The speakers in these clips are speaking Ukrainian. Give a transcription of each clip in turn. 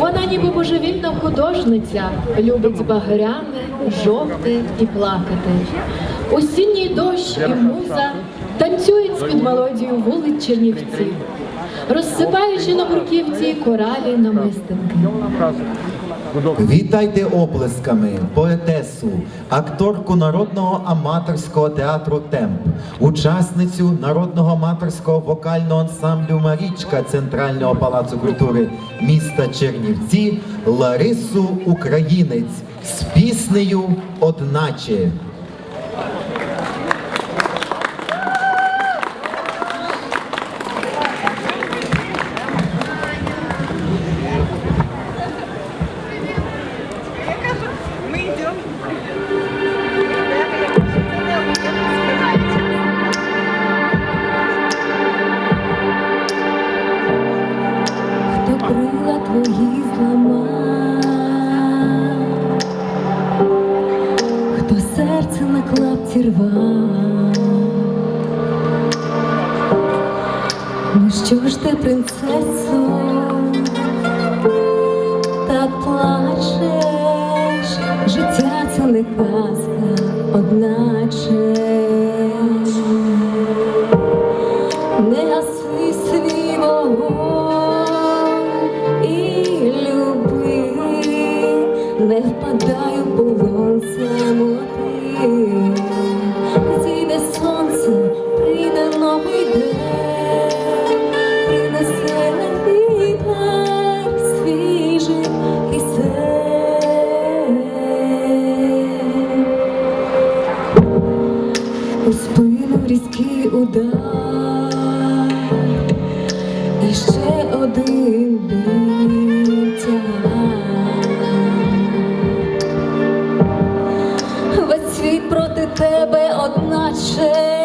Вона ніби божевільна художниця, любить багряне, жовте і плакати. Осінній дощ і муза танцюють з-під мелодію вулиць Чернівців, розсипаючи на бурківці коралі намистинки. Вітайте оплесками поетесу, акторку народного аматорського театру Темп, учасницю народного аматорського вокального ансамблю Марічка Центрального палацу культури міста Чернівці Ларису Українець з піснею Одначе. Клапті. Ну що ж ти, принцесо, так плачеш, життя це не казка, одначе. Не гаси і люби, не впадай різкий удар, і ще один биття. Весь світ проти тебе, одначе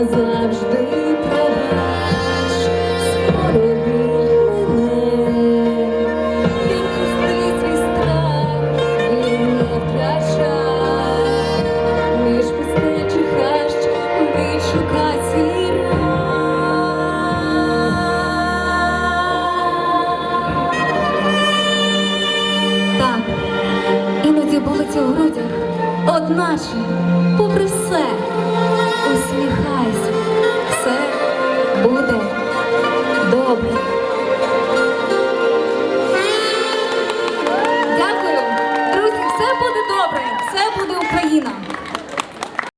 назавжди пробач, скоро мине. Відпусти свій і не втрачай, між пустечих хащ відшукай свій. Так, іноді болить у грудях, одначе, попри все, усміхайся, все буде добре.